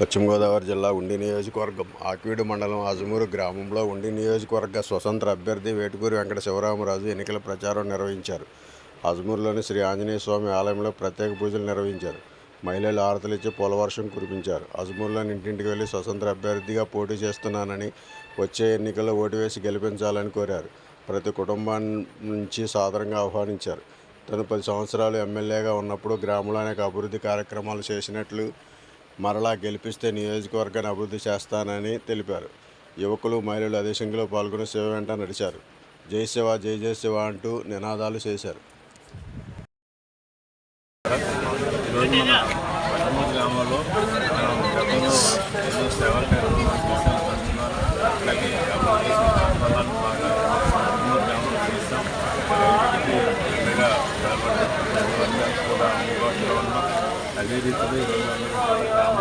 పశ్చిమ గోదావరి జిల్లా ఉండి నియోజకవర్గం ఆక్వీడు మండలం అజమూరు గ్రామంలో ఉండి నియోజకవర్గ స్వతంత్ర అభ్యర్థి వేటుకూరి వెంకట శివరామరాజు ఎన్నికల ప్రచారం నిర్వహించారు. అజమూరులోని శ్రీ ఆంజనేయ స్వామి ఆలయంలో ప్రత్యేక పూజలు నిర్వహించారు. మహిళలు ఆరతలిచ్చి పొలవర్షం కురిపించారు. అజమూర్లోని ఇంటింటికి వెళ్ళి స్వతంత్ర అభ్యర్థిగా పోటీ చేస్తున్నానని వచ్చే ఎన్నికల్లో ఓటు వేసి గెలిపించాలని కోరారు. ప్రతి కుటుంబం నుంచి సాధారణంగా ఆహ్వానించారు. తను పది సంవత్సరాలు ఎమ్మెల్యేగా ఉన్నప్పుడు గ్రామంలో అనేక అభివృద్ధి కార్యక్రమాలు చేసినట్లు మరలా గెలిపిస్తే నియోజకవర్గాన్ని అభివృద్ధి చేస్తానని తెలిపారు. యువకులు మహిళలు అదేశంలో పాల్గొని శివ వెంట నడిచారు. జై శివ జై జై శివ అంటూ నినాదాలు చేశారు. కూడా అందుబాటులో